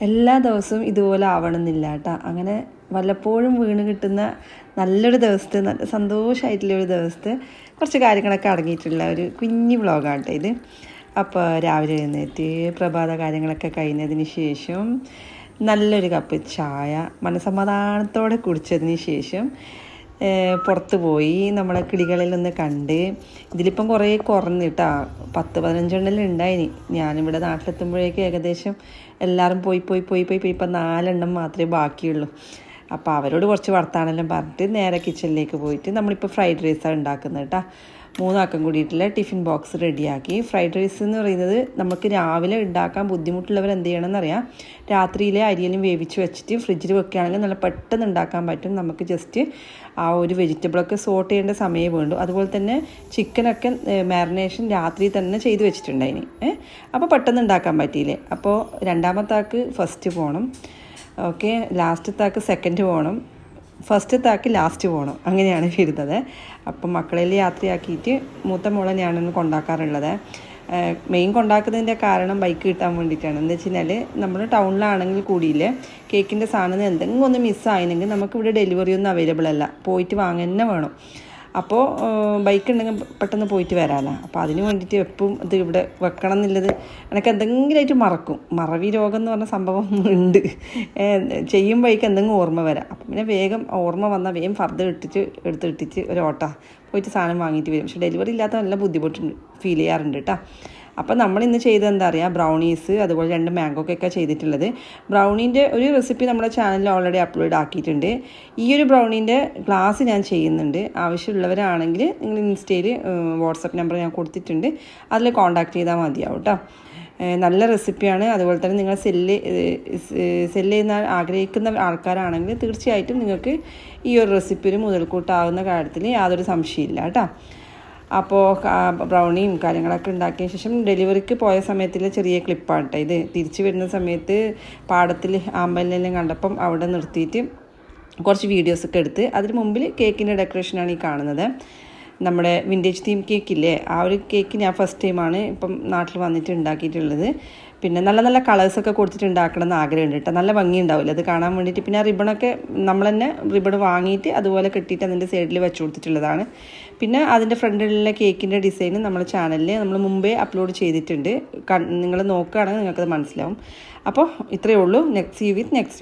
എല്ലാ ദിവസവും ഇതുപോലെ ആവണമെന്നില്ല കേട്ടോ. അങ്ങനെ വല്ലപ്പോഴും വീണ് കിട്ടുന്ന നല്ലൊരു ദിവസത്തെ നല്ല സന്തോഷമായിട്ടുള്ള ഒരു ദിവസത്തെ കുറച്ച് കാര്യങ്ങളൊക്കെ അടങ്ങിയിട്ടുള്ള ഒരു കുഞ്ഞു വ്ളോഗാണ് കേട്ടോ ഇത്. അപ്പോൾ രാവിലെ എഴുന്നേറ്റ് പ്രഭാത കാര്യങ്ങളൊക്കെ കഴിഞ്ഞതിന് ശേഷം നല്ലൊരു കപ്പ് ചായ മനസമാധാനത്തോടെ കുടിച്ചതിന് ശേഷം പുറത്ത് പോയി നമ്മളെ കിളികളിലൊന്ന് കണ്ട് ഇതിലിപ്പം കുറേ കുറഞ്ഞിട്ടാ പത്ത് പതിനഞ്ചെണ്ണം ഉണ്ടായിനി. ഞാനിവിടെ നാട്ടിലെത്തുമ്പോഴേക്കും ഏകദേശം എല്ലാവരും പോയി പോയി പോയി പോയി പോയി. ഇപ്പം നാലെണ്ണം മാത്രമേ ബാക്കിയുള്ളൂ. അപ്പോൾ അവരോട് കുറച്ച് വർത്താനെല്ലാം പറഞ്ഞിട്ട് നേരെ കിച്ചണിലേക്ക് പോയിട്ട് നമ്മളിപ്പോൾ ഫ്രൈഡ് റൈസാണ് ഉണ്ടാക്കുന്നത് കേട്ടോ മൂന്നാക്കം കൂടിയിട്ടുള്ള ടിഫിൻ ബോക്സ് റെഡിയാക്കി. ഫ്രൈഡ് റൈസ് എന്ന് പറയുന്നത് നമുക്ക് രാവിലെ ഉണ്ടാക്കാൻ ബുദ്ധിമുട്ടുള്ളവർ എന്ത് ചെയ്യണമെന്നറിയാം. രാത്രിയിലെ അരിയെല്ലാം വേവിച്ച് വെച്ചിട്ട് ഫ്രിഡ്ജിൽ വെക്കുകയാണെങ്കിൽ നല്ല പെട്ടെന്ന് ഉണ്ടാക്കാൻ പറ്റും. നമുക്ക് ജസ്റ്റ് ആ ഒരു വെജിറ്റബിളൊക്കെ സോട്ട് ചെയ്യേണ്ട സമയം വേണ്ടു. അതുപോലെ തന്നെ ചിക്കനൊക്കെ മാരിനേഷൻ രാത്രി തന്നെ ചെയ്ത് വെച്ചിട്ടുണ്ടായിന്. അപ്പോൾ പെട്ടെന്ന് ഉണ്ടാക്കാൻ പറ്റിയില്ലേ? അപ്പോൾ രണ്ടാമത്താക്ക് ഫസ്റ്റ് പോകണം. ഓക്കെ ലാസ്റ്റത്താക്ക് സെക്കൻഡ് പോകണം. ഫസ്റ്റ് താക്കി ലാസ്റ്റ് പോകണം അങ്ങനെയാണ് വരുന്നത് അപ്പം മക്കളിൽ യാത്രയാക്കിയിട്ട് മൂത്ത മോളെ ഞാനൊന്ന് കൊണ്ടാക്കാറുള്ളത്. മെയിൻ കൊണ്ടാക്കുന്നതിന്റെ കാരണം ബൈക്ക് കിട്ടാൻ വേണ്ടിയിട്ടാണ്. എന്ന് വെച്ച് കഴിഞ്ഞാൽ നമ്മൾ ടൗണിലാണെങ്കിൽ കൂടിയില്ല കേക്കിന്റെ സാധനം എന്തെങ്കിലും ഒന്ന് മിസ്സായിരുന്നെങ്കിൽ നമുക്കിവിടെ ഡെലിവറി ഒന്നും അവൈലബിൾ അല്ല. പോയിട്ട് വാങ്ങുക തന്നെ വേണം. അപ്പോൾ ബൈക്ക് ഉണ്ടെങ്കിൽ പെട്ടെന്ന് പോയിട്ട് വരാമല്ലോ അപ്പോൾ അതിന് വേണ്ടിയിട്ട് എപ്പോഴും ഇത് ഇവിടെ വെക്കണം എന്നുള്ളത് എനിക്ക് എന്തെങ്കിലുമായിട്ട് മറക്കും. മറവി രോഗം എന്ന് പറഞ്ഞ സംഭവം ഉണ്ട്. ചെയ്യും ബൈക്ക് എന്തെങ്കിലും ഓർമ്മ വരാം. അപ്പം പിന്നെ വേഗം ഓർമ്മ വന്നാൽ വേഗം ഫർദർ ഇട്ടിട്ട് എടുത്ത് ഇട്ടിട്ട് ഒരു ഓട്ടോ പോയിട്ട് സാധനം വാങ്ങിയിട്ട് വരും. പക്ഷേ ഡെലിവറി ഇല്ലാത്ത നല്ല ബുദ്ധിമുട്ടുണ്ട് ഫീൽ ചെയ്യാറുണ്ട് കേട്ടോ അപ്പം നമ്മൾ ഇന്ന് ചെയ്തത് എന്താ പറയുക ബ്രൗണീസ് അതുപോലെ രണ്ട് മാംഗോ കേക്കാണ് ചെയ്തിട്ടുള്ളത്. ബ്രൗണീന്റെ ഒരു റെസിപ്പി നമ്മുടെ ചാനലിൽ ഓൾറെഡി അപ്ലോഡ് ആക്കിയിട്ടുണ്ട്. ഈ ഒരു ബ്രൗണീന്റെ ഗ്ലാസ് ഞാൻ ചെയ്യുന്നുണ്ട്. ആവശ്യമുള്ളവരാണെങ്കിൽ നിങ്ങൾ ഇൻസ്റ്റയിൽ വാട്സപ്പ് നമ്പർ ഞാൻ കൊടുത്തിട്ടുണ്ട്. അതിൽ കോൺടാക്ട് ചെയ്താൽ മതിയാവും കേട്ടോ നല്ല റെസിപ്പിയാണ് അതുപോലെ തന്നെ നിങ്ങൾ സെല്ല് സെല്ല് ചെയ്യുന്ന ആഗ്രഹിക്കുന്ന ആൾക്കാരാണെങ്കിൽ തീർച്ചയായിട്ടും നിങ്ങൾക്ക് ഈ ഒരു റെസിപ്പി ഒരു മുതൽക്കൂട്ടാവുന്ന കാര്യത്തിൽ യാതൊരു സംശയമില്ല കേട്ടോ അപ്പോൾ ബ്രൗണിയും കാര്യങ്ങളൊക്കെ ഉണ്ടാക്കിയ ശേഷം ഡെലിവറിക്ക് പോയ സമയത്തിലെ ചെറിയ ക്ലിപ്പാണ് കേട്ടോ ഇത്. തിരിച്ചു വരുന്ന സമയത്ത് പാടത്തിൽ ആമ്പലിനെല്ലാം കണ്ടപ്പം അവിടെ നിർത്തിയിട്ട് കുറച്ച് വീഡിയോസൊക്കെ എടുത്ത് അതിന് മുമ്പിൽ കേക്കിന്റെ ഡെക്കറേഷനാണ് ഈ കാണുന്നത്. നമ്മുടെ വിന്റേജ് തീം കേക്ക് ഇല്ലേ? ആ ഒരു കേക്ക് ഞാൻ ഫസ്റ്റ് ടൈമാണ് ഇപ്പം നാട്ടിൽ വന്നിട്ട് ഉണ്ടാക്കിയിട്ടുള്ളത്. പിന്നെ നല്ല നല്ല കളേഴ്സൊക്കെ കൊടുത്തിട്ട് ഉണ്ടാക്കണം എന്ന് ആഗ്രഹമുണ്ട് കേട്ടോ. നല്ല ഭംഗി ഉണ്ടാവില്ല. അത് കാണാൻ വേണ്ടിയിട്ട് പിന്നെ ആ റിബണൊക്കെ നമ്മൾ തന്നെ റിബൺ വാങ്ങിയിട്ട് അതുപോലെ കെട്ടിയിട്ട് അതിന്റെ സൈഡിൽ വെച്ച് കൊടുത്തിട്ടുള്ളതാണ്. പിന്നെ അതിന്റെ ഫ്രണ്ടിലുള്ള കേക്കിന്റെ ഡിസൈൻ നമ്മുടെ ചാനലിൽ നമ്മൾ മുമ്പേ അപ്ലോഡ് ചെയ്തിട്ടുണ്ട്. നിങ്ങൾ നോക്കുകയാണെങ്കിൽ നിങ്ങൾക്കത് മനസ്സിലാവും. അപ്പോൾ ഇത്രയേ ഉള്ളൂ. നെക്സ്റ്റ് വിത്ത് നെക്സ്റ്റ്